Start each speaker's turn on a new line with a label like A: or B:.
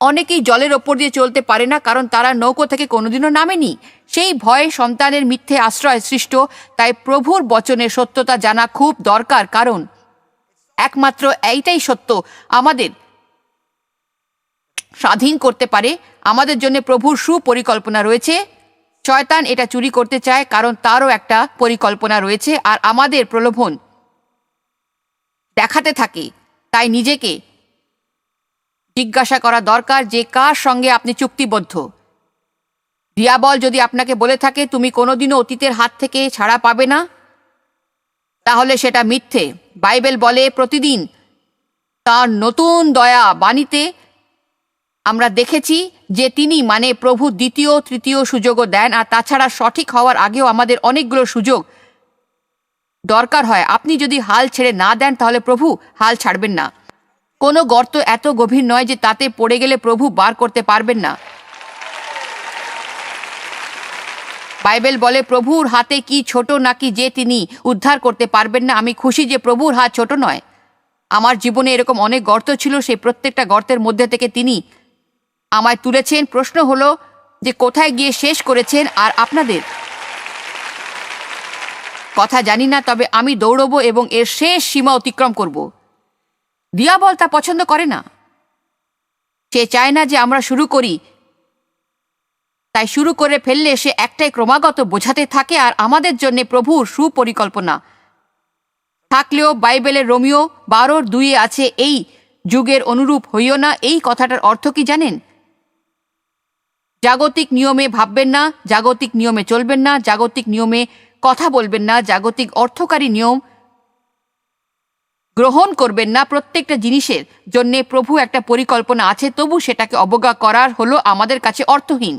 A: অনেকেই জলের ওপর দিয়ে চলতে পারে না, কারণ তারা নৌকো থেকে কোনোদিনও নামেনি। সেই ভয়ে সন্তানের মিথ্যে আশ্রয় সৃষ্ট, তাই প্রভুর বচনের সত্যতা জানা খুব দরকার, কারণ একমাত্র এইটাই সত্য, আমাদের স্বাধীন করতে পারে, আমাদের জন্য প্রভুর সুপরিকল্পনা রয়েছে। শয়তান এটা চুরি করতে চায়, কারণ তারও একটা পরিকল্পনা রয়েছে, আর আমাদের প্রলোভন দেখাতে থাকে, তাই নিজেকে জিজ্ঞাসা করা দরকার যে কার সঙ্গে আপনি চুক্তিবদ্ধ। দিয়াবল যদি আপনাকে বলে থাকে, তুমি কোনোদিনও অতীতের হাত থেকে ছাড়া পাবে না, তাহলে সেটা মিথ্যে। বাইবেল বলে, প্রতিদিন তার নতুন দয়া বাণীতে আমরা দেখেছি যে তিনি মানে প্রভু দ্বিতীয়, তৃতীয় সুযোগও দেন, আর তাছাড়া সঠিক হওয়ার আগেও আমাদের অনেকগুলো সুযোগ দরকার হয়। আপনি যদি হাল ছেড়ে না দেন, তাহলে প্রভু হাল ছাড়বেন না। কোনো গর্ত এত গভীর নয় যে তাতে পড়ে গেলে প্রভু বার করতে পারবেন না। বাইবেল বলে, প্রভুর হাতে কি ছোট নাকি যে তিনি উদ্ধার করতে পারবেন না? আমি খুশি যে প্রভুর হাত ছোট নয়। আমার জীবনে এরকম অনেক গর্ত ছিল, সেই প্রত্যেকটা গর্তের মধ্যে থেকে তিনি আমায় তুলেছেন। প্রশ্ন হলো যে কোথায় গিয়ে শেষ করেছেন আর আপনাদের? কথা জানি না, তবে আমি দৌড়বো এবং এর শেষ সীমা অতিক্রম করব। দিয়াবল তা পছন্দ করে না। সে চায় না যে আমরা শুরু করি। তাই শুরু করে ফেললে সে একটাই ক্রমাগত বোঝাতে থাকে আর আমাদের জন্য প্রভুর সুপরিকল্পনা। থাকলেও বাইবেলের রোমিও বারোর দুইয়ে আছে এই যুগের অনুরূপ হইও না, এই কথাটার অর্থ কি জানেন? জাগতিক নিয়মে ভাববেন না, জাগতিক নিয়মে চলবেন না, জাগতিক নিয়মে কথা বলবেন না, জাগতিক অর্থকারী নিয়ম গ্রহণ করবেন না প্রত্যেকটা জিনিসের জন্যে প্রভু একটা পরিকল্পনা আছে, তবু সেটাকে অবজ্ঞা করার হলো আমাদের কাছে অর্থহীন।